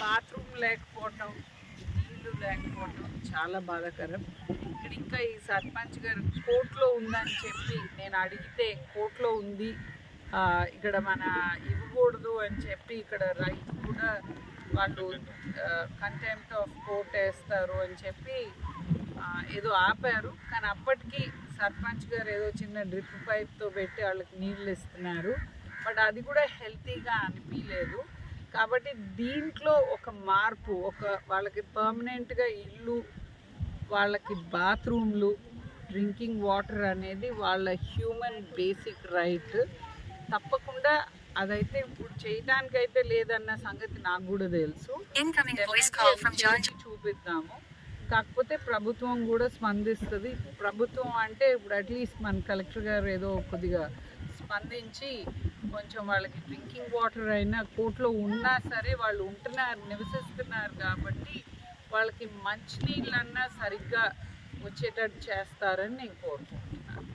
Bathroom లేకపోవటం నీళ్ళు లేకపోవటం చాలా బాధాకరం. ఇక్కడ ఇంకా ఈ సర్పంచ్ గారు కోర్టులో ఉందని చెప్పి నేను అడిగితే కోర్టులో ఉంది. ఇక్కడ మన ఇవ్వకూడదు అని చెప్పి ఇక్కడ రైతు కూడా వాళ్ళు కంటెంప్ట్ ఆఫ్ కోర్ట్ వేస్తారు అని చెప్పి ఏదో ఆపారు. కానీ అప్పటికి సర్పంచ్ గారు ఏదో చిన్న డ్రిప్ పైప్తో పెట్టి వాళ్ళకి నీళ్ళు ఇస్తున్నారు. బట్ అది కూడా హెల్తీగా అనిపించలేదు. కాబట్టి దీంట్లో ఒక మార్పు ఒక వాళ్ళకి పర్మనెంట్గా ఇల్లు వాళ్ళకి బాత్రూమ్లు డ్రింకింగ్ వాటర్ అనేది వాళ్ళ హ్యూమన్ బేసిక్ రైట్. తప్పకుండా అదైతే ఇప్పుడు చేయడానికైతే లేదన్న సంగతి నాకు కూడా తెలుసు. చూపిద్దాము. కాకపోతే ప్రభుత్వం కూడా స్పందిస్తుంది. ప్రభుత్వం అంటే ఇప్పుడు అట్లీస్ట్ మన కలెక్టర్ గారు ఏదో కొద్దిగా స్పందించి కొంచెం వాళ్ళకి డ్రింకింగ్ వాటర్ అయినా కోర్టులో ఉన్నా సరే వాళ్ళు ఉంటున్నారు నివసిస్తున్నారు కాబట్టి వాళ్ళకి మంచినీళ్ళన్నా సరిగ్గా వచ్చేటట్టు చేస్తారని నేను కోరుకుంటున్నాను.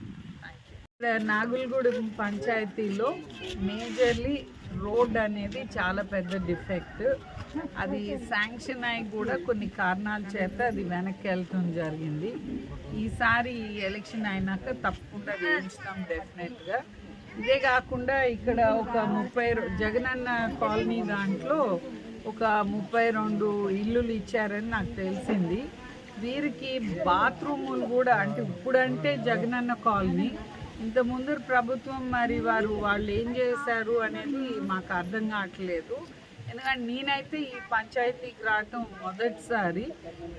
ఇక్కడ నాగులగూడెం పంచాయతీలో మేజర్లీ రోడ్ అనేది చాలా పెద్ద డిఫెక్ట్. అది శాంక్షన్ అయి కూడా కొన్ని కారణాల చేత అది వెనక్కి వెళ్ళటం జరిగింది. ఈసారి ఎలక్షన్ అయినాక తప్పకుండా వేయించుతాం డెఫినెట్గా ఇదే కాకుండా ఇక్కడ ఒక ముప్పై జగనన్న కాలనీ దాంట్లో ఒక ముప్పై రెండు ఇల్లులు ఇచ్చారని నాకు తెలిసింది. వీరికి బాత్రూములు కూడా అంటే ఇప్పుడంటే జగనన్న కాలనీ. ఇంత ముందు ప్రభుత్వం మరి వారు వాళ్ళు ఏం చేశారు అనేది మాకు అర్థం కావట్లేదు. ఎందుకంటే నేనైతే ఈ పంచాయతీకి రావటం మొదటిసారి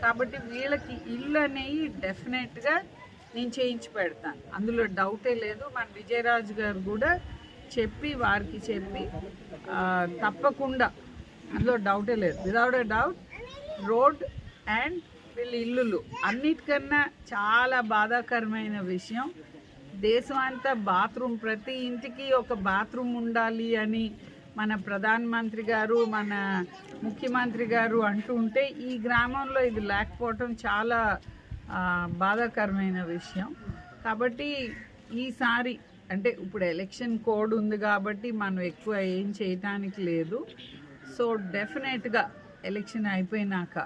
కాబట్టి వీళ్ళకి ఇల్లు అనేవి డెఫినెట్గా నేను చేయించి పెడతాను. అందులో డౌటే లేదు. మన విజయరాజు గారు కూడా చెప్పి వారికి చెప్పి తప్పకుండా అందులో డౌటే లేదు. Without a doubt road and వీళ్ళ ఇల్లులు అన్నిటికన్నా చాలా బాధాకరమైన విషయం. దేశం అంతా బాత్రూమ్ ప్రతి ఇంటికి ఒక బాత్రూమ్ ఉండాలి అని మన ప్రధానమంత్రి గారు మన ముఖ్యమంత్రి గారు అంటూ ఉంటే ఈ గ్రామంలో ఇది లేకపోవటం చాలా బాధాకరమైన విషయం. కాబట్టి ఈసారి అంటే ఇప్పుడు ఎలక్షన్ కోడ్ ఉంది కాబట్టి మనం ఎక్కువ ఏం చేయటానికి లేదు. సో డెఫినెట్గా ఎలక్షన్ అయిపోయినాక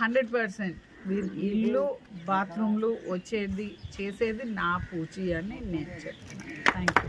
హండ్రెడ్ పర్సెంట్ వీరికి ఇల్లు బాత్రూమ్లు వచ్చేది చేసేది నా పూచి అని నేను చెప్తున్నాను. Thank you